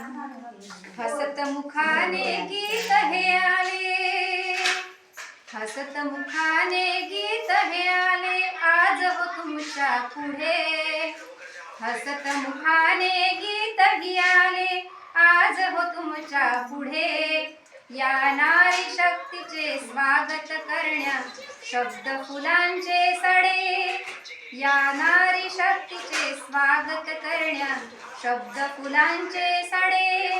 हसत मुखाने गीत हे आले. हसत मुखाने गीत हे आले. आज हो तुमच्यापुढे. हसत मुखाने गीत ही आले. आज हो तुमच्यापुढे. या नारी शक्तीचे स्वागत करण्या शब्द फुलांचे सडे. या नारी शक्तीचे स्वागत करण्या शब्द फुलांचे सडे.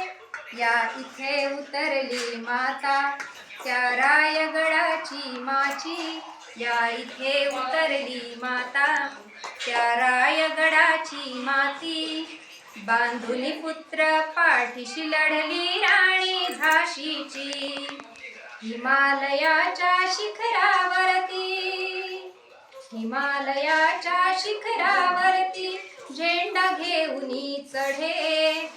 या इथे उतरली माता. त्या रायगडाची माची. या इथे उतरली माता. त्या रायगडाची माती. बांधुली पुत्र पाठीशी लढली राणी झाशीची. हिमालयाच्या शिखरावरती. हिमालयाच्या शिखरावरती. झेंडा घेऊनी चढे.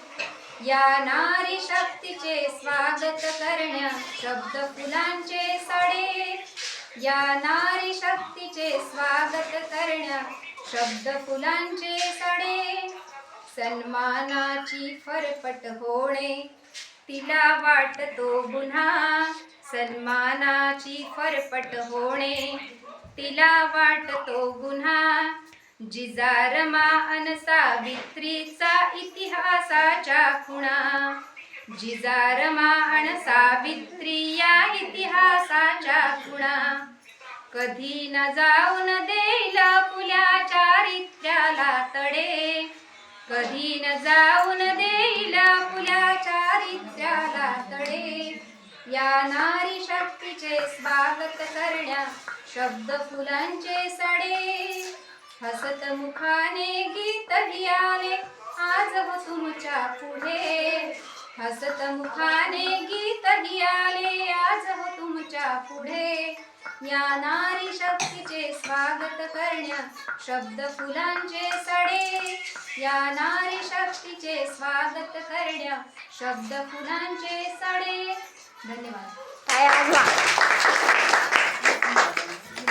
या नारी शक्तीचे स्वागत करण्या शब्द फुलांचे सडे. या नारी शक्तीचे स्वागत करण्या शब्द फुलांचे सडे. सन्मानाची फरफट होणे तिला वाटतो गुन्हा. सन्मानाची फरफट होणे तिला वाटतो गुन्हा. जिजारमा अन सावित्रीचा इतिहासाच्या खुणा. जिजारमा अन सावित्री या इतिहासाच्या खुणा. कधी न जाऊन देईल पुल्या चारित्र्याला तडे. कधी न जाऊन देईल पुल्या चारित्र्याला तडे. या नारी शक्तीचे स्वागत करण्या शब्द फुलांचे सडे. हसत मुखाने गीत ही आले आज हो तुमच्यापुढे. हसत मुखाने गीत ही आले आज हो तुमच्यापुढे. या नारी शक्तीचे स्वागत करण्या शब्द फुलांचे सडे. या नारी शक्तीचे स्वागत करण्या शब्द फुलांचे सडे. धन्यवाद. काय आज